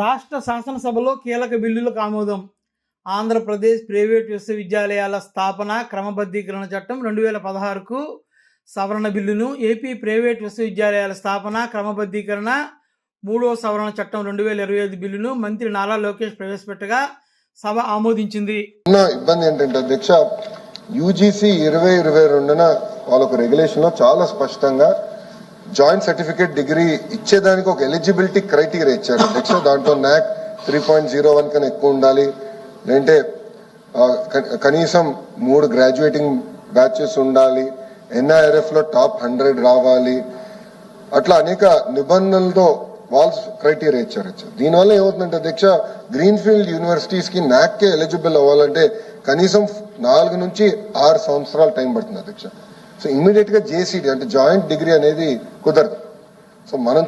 రాష్ట్ర శాసనసభలో కీలక బిల్లులకు ఆమోదం. ఆంధ్రప్రదేశ్ ప్రైవేట్ విశ్వవిద్యాలయాల స్థాపన క్రమబద్ధీకరణ చట్టం రెండు వేల పదహారుకు సవరణ బిల్లును ఏపీ ప్రైవేట్ విశ్వవిద్యాలయాల స్థాపన క్రమబద్ధీకరణ మూడవ సవరణ చట్టం రెండు వేల ఇరవై ఐదు బిల్లును మంత్రి నారా లోకేష్ ప్రవేశపెట్టగా సభ ఆమోదించింది. ఇబ్బంది ఏంటంటే అధ్యక్ష యూజీసీ ఇరవై ఇరవై రెండున వాళ్ళకు రెగ్యులేషన్లో చాలా స్పష్టంగా జాయింట్ సర్టిఫికేట్ డిగ్రీ ఇచ్చేదానికి ఒక ఎలిజిబిలిటీ క్రైటీరియా ఇచ్చారు. అధ్యక్ష దాంట్లో నాక్ త్రీ పాయింట్ జీరో వన్ కన్నా ఎక్కువ ఉండాలి. లేదంటే కనీసం మూడు గ్రాడ్యుయేటింగ్ బ్యాచెస్ ఉండాలి. ఎన్ఐఆర్ఎఫ్లో టాప్ హండ్రెడ్ రావాలి. అట్లా అనేక నిబంధనలతో వాల్స్ క్రైటీరియా ఇచ్చారు. దీనివల్ల ఏమవుతుందంటే అధ్యక్ష గ్రీన్ ఫీల్డ్ యూనివర్సిటీస్కి నాక్కే ఎలిజిబుల్ అవ్వాలంటే కనీసం నాలుగు నుంచి ఆరు సంవత్సరాలు టైం పడుతుంది అధ్యక్ష. సో ఇమీడియట్గా జేసీడీ అంటే జాయింట్ డిగ్రీ అనేది కుదరదు. సో మనం